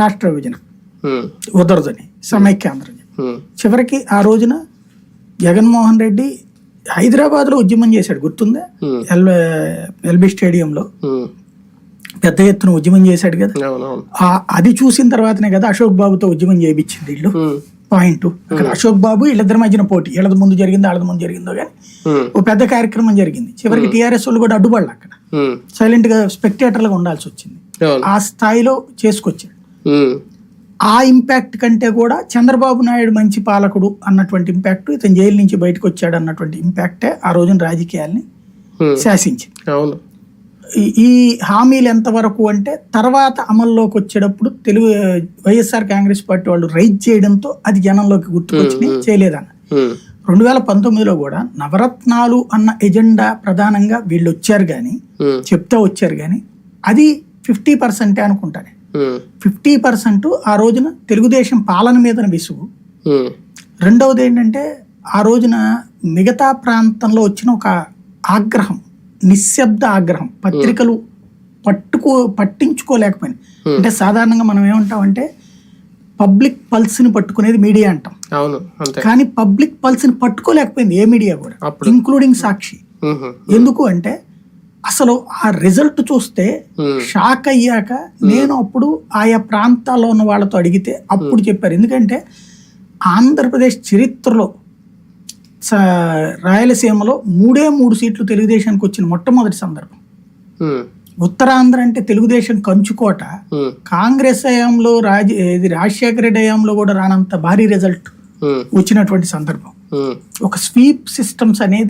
రాష్ట్ర విభజన ఉమ్, కుదరదని సమైక్యాంధ్రం ఉమ్, చివరికి ఆ రోజున జగన్మోహన్ రెడ్డి హైదరాబాద్లో ఉద్యమం చేశాడు గుర్తుందా? ఎల్ ఎల్బీ స్టేడియంలో. పెద్ద ఎత్తున ఉద్యమం చేశాడు కదా. అది చూసిన తర్వాతనే కదా అశోక్ బాబుతో ఉద్యమం చేయించింది వీళ్ళు పాయింట్. అక్కడ అశోక్ బాబు వీళ్ళిద్దరి మధ్యన పోటీ. వీళ్ళది ముందు జరిగిందో వాళ్ళది ముందు జరిగిందో కానీ ఓ పెద్ద కార్యక్రమం జరిగింది. చివరికి టీఆర్ఎస్ వాళ్ళు కూడా అడ్డుపడలే అక్కడ. సైలెంట్గా స్పెక్టేటర్లుగా ఉండాల్సి వచ్చింది. ఆ స్థాయిలో చేసుకొచ్చాడు ఉమ్, ఆ ఇంపాక్ట్ కంటే కూడా చంద్రబాబు నాయుడు మంచి పాలకుడు అన్నటువంటి ఇంపాక్ట్ ఇతను జైలు నుంచి బయటకు వచ్చాడు అన్నటువంటి ఇంపాక్టే ఆ రోజున రాజకీయాల్ని ఉమ్, శాసించింది. అవును. ఈ- హామీలు ఎంతవరకు అంటే తర్వాత అమల్లోకి వచ్చేటప్పుడు తెలుగు వైఎస్ఆర్ కాంగ్రెస్ పార్టీ వాళ్ళు రైజ్ చేయడంతో అది జనంలోకి గుర్తుకొచ్చి చేయలేదన్న. రెండు వేల పంతొమ్మిదిలో కూడా నవరత్నాలు అన్న ఎజెండా ప్రధానంగా వీళ్ళు వచ్చారు కానీ చెప్తా వచ్చారు కానీ అది ఫిఫ్టీ పర్సెంటే అనుకుంటాను. ఫిఫ్టీ పర్సెంట్ ఆ రోజున తెలుగుదేశం పాలన మీద విసుగు. రెండవది ఏంటంటే ఆ రోజున మిగతా ప్రాంతంలో వచ్చిన ఒక ఆగ్రహం నిశ్శబ్ద ఆగ్రహం పత్రికలు పట్టుకో పట్టించుకోలేకపోయినాయి. అంటే సాధారణంగా మనం ఏమంటామంటే పబ్లిక్ పల్స్ని పట్టుకునేది మీడియా అంటాం. అవును కానీ పబ్లిక్ పల్స్ని పట్టుకోలేకపోయింది ఏ మీడియా కూడా. ఇంక్లూడింగ్ సాక్షి. ఎందుకు అంటే అసలు ఆ రిజల్ట్ చూస్తే ఉమ్, షాక్ అయ్యాక నేను అప్పుడు ఆయా ప్రాంతాల్లో ఉన్న వాళ్ళతో అడిగితే అప్పుడు చెప్పారు. ఎందుకంటే ఆంధ్రప్రదేశ్ చరిత్రలో రాయలసీమలో మూడే మూడు సీట్లు తెలుగుదేశానికి వచ్చిన మొట్టమొదటి సందర్భం. ఉత్తరాంధ్ర అంటే తెలుగుదేశం కంచుకోట. కాంగ్రెస్ హయాంలో రాజ ఇది రాజశేఖర రెడ్డి హయాంలో కూడా రానంత భారీ రిజల్ట్ వచ్చినటువంటి సందర్భం. ఒక స్వీప్ సిస్టమ్స్ అనేది